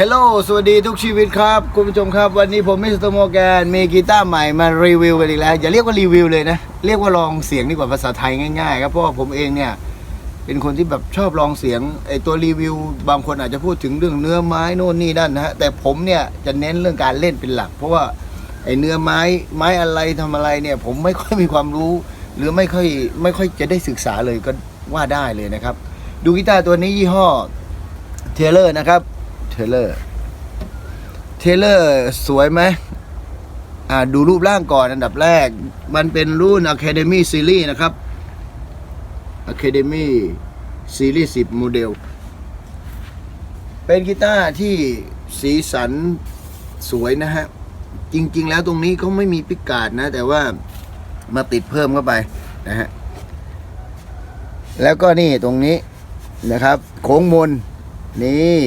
ฮลโหล สวัสดีทุกชีวิตครับ คุณผู้ชมครับ วันนี้ผมมิสเตอร์โมแกนมีกีตาร์ใหม่มารีวิวกันอีกแล้ว อย่าเรียกว่ารีวิวเลยนะ เรียกว่าลองเสียงดีกว่าภาษาไทยง่ายๆครับ เพราะว่าผมเองเนี่ย เป็นคนที่แบบชอบลองเสียงไอตัวรีวิว บางคนอาจจะพูดถึงเรื่องเนื้อไม้โน่นนี่นั่นนะฮะ แต่ผมเนี่ยจะเน้นเรื่องการเล่นเป็นหลัก เพราะว่าไอเนื้อไม้ไม้อะไรทำอะไรเนี่ย ผมไม่ค่อยมีความรู้ หรือไม่ค่อยไม่ค่อยจะได้ศึกษาเลยก็ว่าได้เลยนะครับ ดูกีตาร์ตัวนี้ยี่ห้อเทเลอร์นะครับ ทเลอร์ เทเลอร์สวยไหมอ่าดูรูปร่างก่อนอันดับแรก มันเป็นรุ่น Academy Series นะครับ Academy Series 10 โมเดล เป็นกีตาร์ที่สีสันสวยนะฮะ จริง ๆ แล้วตรงนี้เขาไม่มีพิกาดนะ แต่ว่ามาติดเพิ่มเข้าไปนะฮะ แล้วก็นี่ตรงนี้นะครับ โค้งมนนี่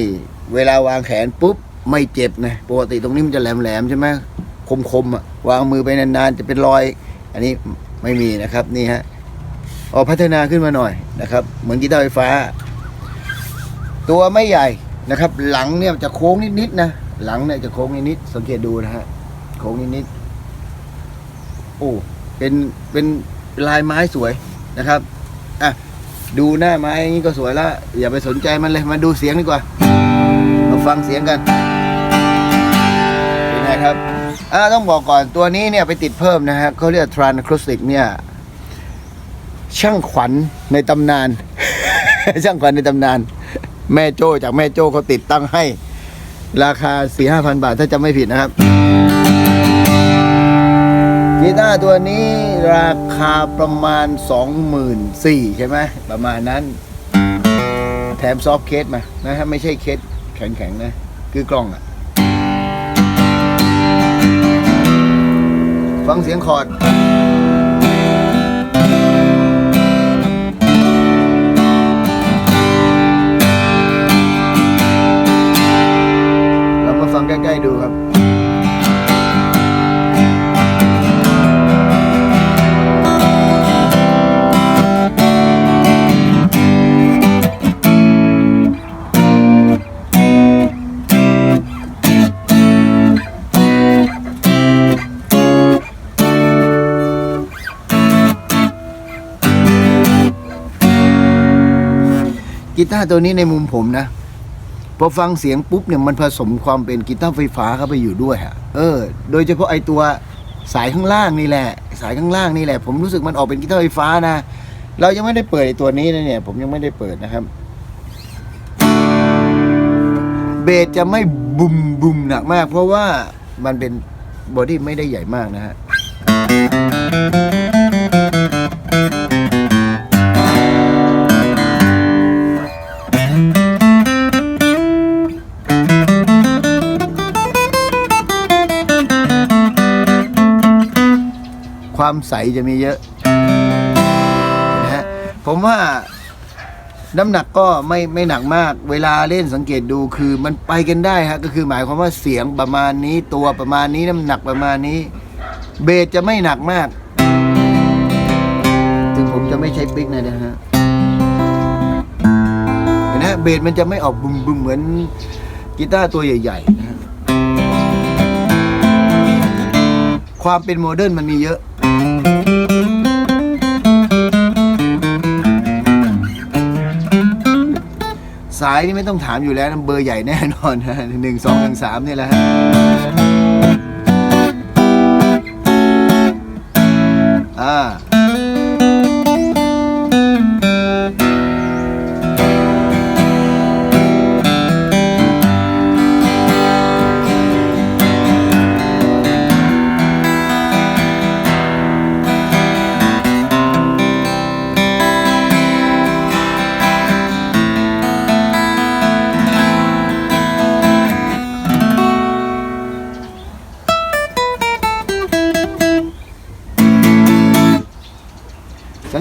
เวลาวางแขนปุ๊บไม่เจ็บนะปกติตรงนี้มันจะแหลมๆใช่ไหมคมๆอะวางมือไปนานๆจะเป็นรอย อันนี้ไม่มีนะครับนี่ฮะออพัฒนาขึ้นมาหน่อยนะครับ เหมือนกีตาร์ไฟฟ้า ตัวไม่ใหญ่นะครับ หลังเนี่ยจะโค้งนิดๆนะหลังเนี่ยจะโค้งนิดๆสังเกตดูนะฮะโค้งนิดๆโอ้เป็นเป็นลายไม้สวยนะครับอะดูหน้าไม้อย่างนี้ก็สวยแล้วอย่าไปสนใจมันเลยมาดูเสียงดีกว่า ฟังเสียงกันเป็นไงครับอ่าต้องบอกก่อนตัวนี้เนี่ยไปติดเพิ่มนะฮะเขาเรียกทรานครูสติกเนี่ยช่างขวัญในตำนาน ช่างขวัญในตำนาน แม่โจ้จากแม่โจ้เขาติดตั้งให้ ราคาสี่ห้าพันบาทถ้าจำไม่ผิดนะครับกีตาร์ตัวนี้ราคาประมาณสองหมื่นสี่ใช่ไหมประมาณนั้น แถมซอฟเคสมานะฮะไม่ใช่เคส ข็งๆนะ คือกล้องอะฟังเสียงคอร์ดเรามาฟังใกล้ ๆ ดูครับ กีตาร์ตัวนี้ในมุมผมนะพอฟังเสียงปุ๊บเนี่ยมันผสมความเป็นกีตาร์ไฟฟ้าเข้าไปอยู่ด้วยฮะเออ โดยเฉพาะไอตัวสายข้างล่างนี่แหละ สายข้างล่างนี่แหละ ผมรู้สึกมันออกเป็นกีตาร์ไฟฟ้านะ เรายังไม่ได้เปิดไอตัวนี้นะเนี่ย ผมยังไม่ได้เปิดนะครับ เบสจะไม่บุมบุมหนักมาก เพราะว่ามันเป็นบอดี้ไม่ได้ใหญ่มากนะฮะ ความใสจะมีเยอะนะฮะผมว่าน้ำหนักก็ไม่ไม่หนักมาก เวลาเล่นสังเกตดูคือมันไปกันได้ฮะก็คือหมายความว่าเสียงประมาณนี้ตัวประมาณนี้น้ำหนักประมาณนี้ เบสจะไม่หนักมาก ถึงผมจะไม่ใช้ปิกนะนะฮะเห็นไหมเบสมันจะไม่ออกบึมบึมเหมือนกีตาร์ตัวใหญ่ๆนะฮะความเป็นโมเดิร์นมันมีเยอะ สายนี่ไม่ต้องถามอยู่แล้วเบอร์ใหญ่แน่นอนนะหนึ่งสองหนึ่งสามนี่แหละฮะอ่า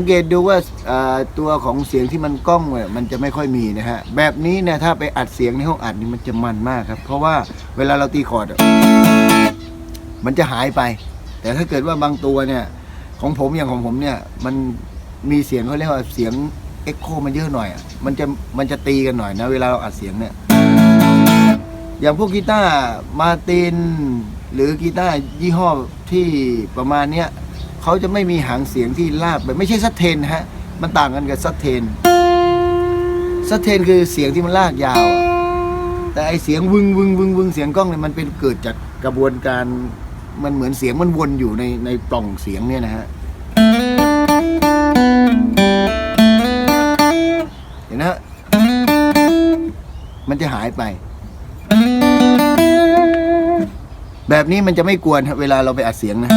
งเกตดูว่าตัวของเสียงที่มันกล้องเนี่ยมันจะไม่ค่อยมีนะฮะ แบบนี้เนี่ยถ้าไปอัดเสียงในห้องอัดนี่มันจะมันมากครับ เพราะว่าเวลาเราตีคอร์ดมันจะหายไป แต่ถ้าเกิดว่าบางตัวเนี่ย ของผมอย่างของผมเนี่ย มันมีเสียงเขาเรียกว่าเสียงเอ็กโคมันเยอะหน่อยอะมันจะมันจะตีกันหน่อยนะ เวลาเราอัดเสียงเนี่ยอย่างพวกกีตาร์มาตินหรือกีตาร์ยี่ห้อที่ประมาณเนี้ย เขาจะไม่มีหางเสียงที่ลากแบบไม่ใช่ซัตเทนฮะ มันต่างกันกับซัตเทนซัตเทนคือเสียงที่มันลากยาว แต่ไอเสียงวึงวึงวึงวึงเสียงกล้องเนี่ยมันเป็นเกิดจากกระบวนการมันเหมือนเสียงมันวนอยู่ในในปล่องเสียงเนี่ยนะฮะเห็นนะมันจะหายไป แบบนี้มันจะไม่กวนเวลาเราไปอัดเสียงนะ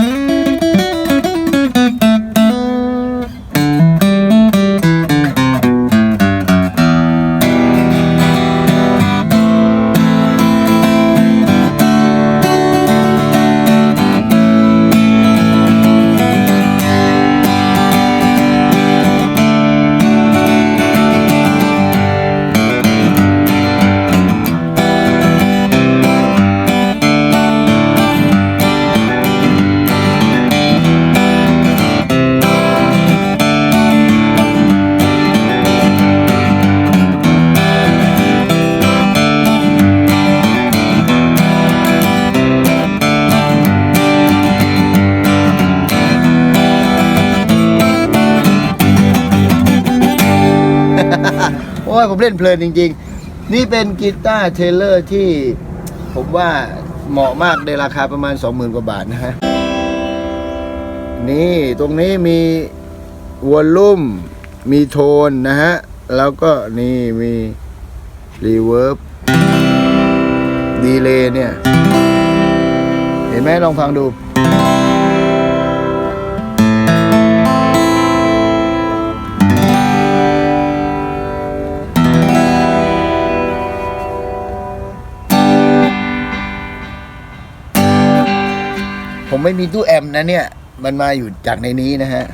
โอ้ยผมเล่นเพลินจริง ๆ นี่เป็นกีตาร์เทเลอร์ที่ผมว่าเหมาะมากในราคาประมาณ 20,000 กว่าบาทนะฮะ นี่ตรงนี้มีวอลลุ่ม มีโทนนะฮะ แล้วก็นี่มีรีเวิร์บดีเลย์เนี่ย เห็นไหมลองฟังดู ไม่มีตู้แอมนะเนี่ย มันมาอยู่จากในนี้นะฮะ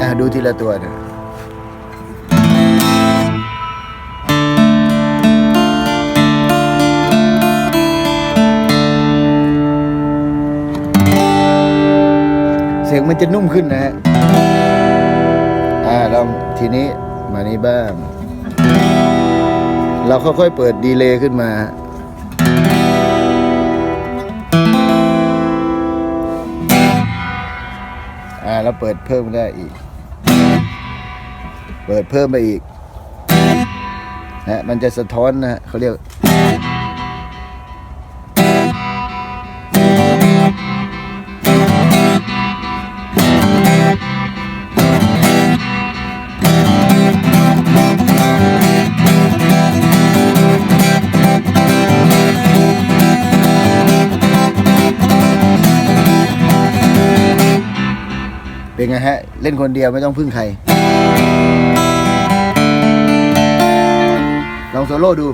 อะดูทีละตัวนะียงมันจะนุ่มขึ้นนะฮะอ่าลองทีนี้มานี้บ้าง เราค่อยๆเปิดดีเลย์ขึ้นมาอ่าเราเปิดเพิ่มได้อีก เปิดเพิ่มไปอีกนะฮะมันจะสะท้อนนะฮะเขาเรียก ฮะ เล่นคนเดียวไม่ต้องพึ่งใคร ลองโซโล่ดู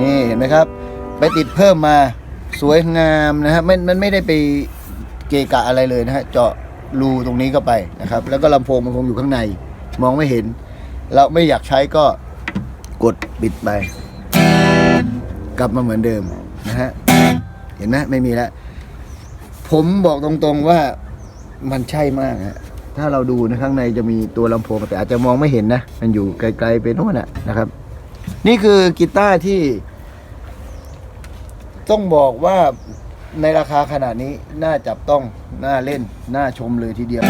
นี่เห็นไหมครับ ไปติดเพิ่มมา สวยงามนะฮะมันมันไม่ได้ไปเกะกะอะไรเลยนะฮะเจาะรูตรงนี้เข้าไปนะครับ แล้วก็ลำโพงมันคงอยู่ข้างใน มองไม่เห็น เราไม่อยากใช้ก็กดปิดไป กลับมาเหมือนเดิมนะฮะเห็นไหมไม่มีแล้วผมบอกตรงๆว่ามันใช่มากฮะถ้าเราดูนะข้างในจะมีตัวลำโพงแต่อาจจะมองไม่เห็นนะ มันอยู่ไกลๆไปโน่นนะนะครับ นี่คือกีตาร์ที่ ต้องบอกว่าในราคาขนาดนี้น่าจับต้องน่าเล่นน่าชมเลยทีเดียว